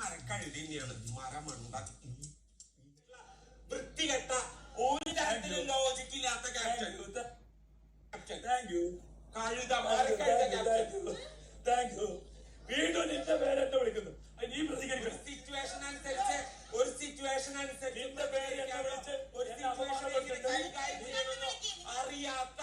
മരക്കഴുതി തന്നെയാണ് മരമണ്ട വൃത്തികെട്ട ഒരു തരത്തിലും ലോജിക് ഇല്ലാത്ത ക്യാപ്റ്റൻ താങ്ക് യു കഴുത മരക്കഴുത ക്യാപ്റ്റൻ താങ്ക് യു വീണ്ടും നിന്റെ പേരെന്നെ വിളിക്കുന്നു? നീ പ്രതികരിക്കണം. സിറ്റുവേഷൻ അനുസരിച്ച് ഒരു സിറ്റുവേഷൻ അനുസരിച്ച് നിന്റെ വിളിച്ച്? ഒരു സിറ്റുവേഷൻ അറിയാത്ത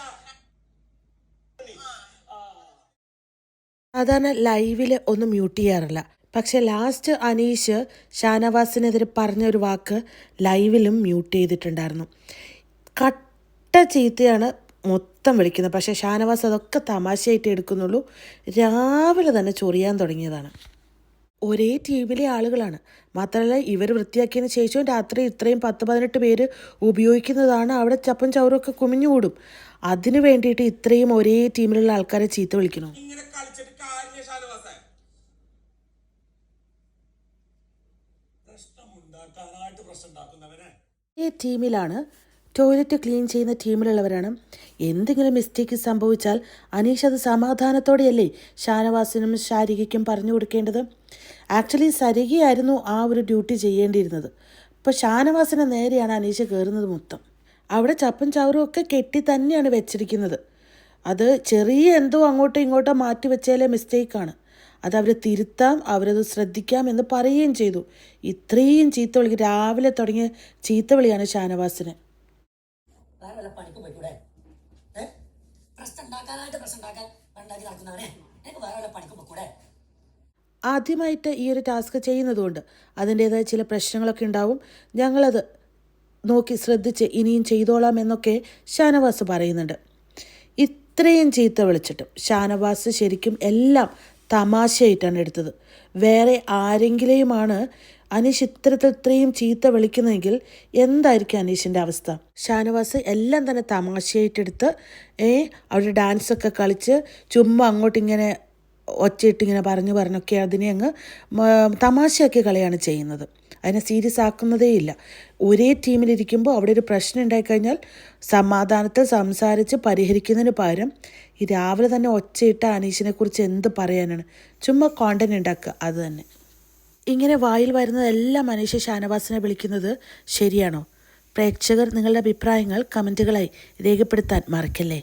സാധാരണ ലൈവിൽ ഒന്നും മ്യൂട്ട് ചെയ്യാറില്ല. പക്ഷെ ലാസ്റ്റ് അനീഷ് ഷാനവാസിനെതിരെ പറഞ്ഞ ഒരു വാക്ക് ലൈവിലും മ്യൂട്ട് ചെയ്തിട്ടുണ്ടായിരുന്നു. കട്ട ചീത്തയാണ് മൊത്തം വിളിക്കുന്നത്. പക്ഷേ ഷാനവാസ് അതൊക്കെ തമാശയായിട്ട് എടുക്കുന്നുള്ളൂ. രാവിലെ തന്നെ ചൊറിയാൻ തുടങ്ങിയതാണ്. ഒരേ ടീമിലെ ആളുകളാണ്. മാത്രമല്ല ഇവർ വൃത്തിയാക്കിയതിന് ശേഷവും രാത്രി ഇത്രയും പത്ത് പതിനെട്ട് പേര് ഉപയോഗിക്കുന്നതാണ് അവിടെ ചപ്പൻ ചവറൊക്കെ കുമിഞ്ഞുകൂടും. അതിനു വേണ്ടിയിട്ട് ഇത്രയും ഒരേ ടീമിലുള്ള ആൾക്കാരെ ചീത്ത വിളിക്കണം ഉണ്ടാക്കുന്നവനെ ഈ ടീമിലാണ് ടോയ്ലറ്റ് ക്ലീൻ ചെയ്യുന്ന ടീമിലുള്ളവരാണ്. എന്തെങ്കിലും മിസ്റ്റേക്ക് സംഭവിച്ചാൽ അനീഷ് അത് സമാധാനത്തോടെയല്ലേ ഷാനവാസിനും ശാരികയ്ക്കും പറഞ്ഞു കൊടുക്കേണ്ടത്? ആക്ച്വലി സരികയായിരുന്നു ആ ഒരു ഡ്യൂട്ടി ചെയ്യേണ്ടിയിരുന്നത്. ഇപ്പോൾ ഷാനവാസിനെ നേരെയാണ് അനീഷ് കയറുന്നത് മൊത്തം. അവിടെ ചപ്പും ചവറും ഒക്കെ കെട്ടി തന്നെയാണ് വെച്ചിരിക്കുന്നത്. അത് ചെറിയ എന്തോ അങ്ങോട്ടോ ഇങ്ങോട്ടോ മാറ്റി വെച്ചാലേ മിസ്റ്റേക്കാണ്. അത് അവർ തിരുത്താം അവരത് ശ്രദ്ധിക്കാം എന്ന് പറയുകയും ചെയ്തു. ഇത്രയും ചീത്ത വിളി രാവിലെ തുടങ്ങിയ ചീത്ത വിളിയാണ് ഷാനവാസിന്. ആദ്യമായിട്ട് ഈ ഒരു ടാസ്ക് ചെയ്യുന്നതുകൊണ്ട് അതിന്റേതായ ചില പ്രശ്നങ്ങളൊക്കെ ഉണ്ടാവും. ഞങ്ങളത് നോക്കി ശ്രദ്ധിച്ച് ഇനിയും ചെയ്തോളാം എന്നൊക്കെ ഷാനവാസ് പറയുന്നുണ്ട്. ഇത്രയും ചീത്ത വിളിച്ചിട്ടും ഷാനവാസ് ശരിക്കും എല്ലാം തമാശയായിട്ടാണ് എടുത്തത്. വേറെ ആരെങ്കിലെയുമാണ് അനീഷ് ഇത്തരത്തിൽ ചീത്ത വിളിക്കുന്നതെങ്കിൽ എന്തായിരിക്കും അനീഷിന്റെ അവസ്ഥ? ഷാനവാസ് എല്ലാം തന്നെ തമാശയായിട്ടെടുത്ത് ഏ അവിടെ ഡാൻസൊക്കെ കളിച്ച് ചുമ്മാ അങ്ങോട്ടിങ്ങനെ ഒച്ചയിട്ടിങ്ങനെ പറഞ്ഞു പറഞ്ഞൊക്കെ അതിനെ അങ്ങ് തമാശയാക്കിയ തമാശയാക്കി കളയാണ് ചെയ്യുന്നത്. അതിനെ സീരിയസ് ആക്കുന്നതേ ഇല്ല. ഒരേ ടീമിലിരിക്കുമ്പോൾ അവിടെ ഒരു പ്രശ്നം ഉണ്ടായിക്കഴിഞ്ഞാൽ സമാധാനത്തിൽ സംസാരിച്ച് പരിഹരിക്കുന്നതിന് പകരം ഈ രാവിലെ തന്നെ ഒച്ചയിട്ട അനീഷിനെ കുറിച്ച് എന്ത് പറയാനാണ്? ചുമ്മാ കോണ്ടന്റ് ഉണ്ടാക്കുക. അത് തന്നെ. ഇങ്ങനെ വായിൽ വരുന്നതെല്ലാം അനീഷ് ഷാനവാസിനെ വിളിക്കുന്നത് ശരിയാണോ? പ്രേക്ഷകർ നിങ്ങളുടെ അഭിപ്രായങ്ങൾ കമന്റുകളായി രേഖപ്പെടുത്താൻ മറക്കല്ലേ?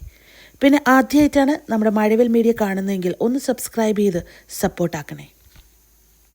പിന്നെ ആദ്യമായിട്ടാണ് നമ്മുടെ മഴവിൽ മീഡിയ കാണുന്നതെങ്കിൽ ഒന്ന് സബ്സ്ക്രൈബ് ചെയ്ത് സപ്പോർട്ടാക്കണേ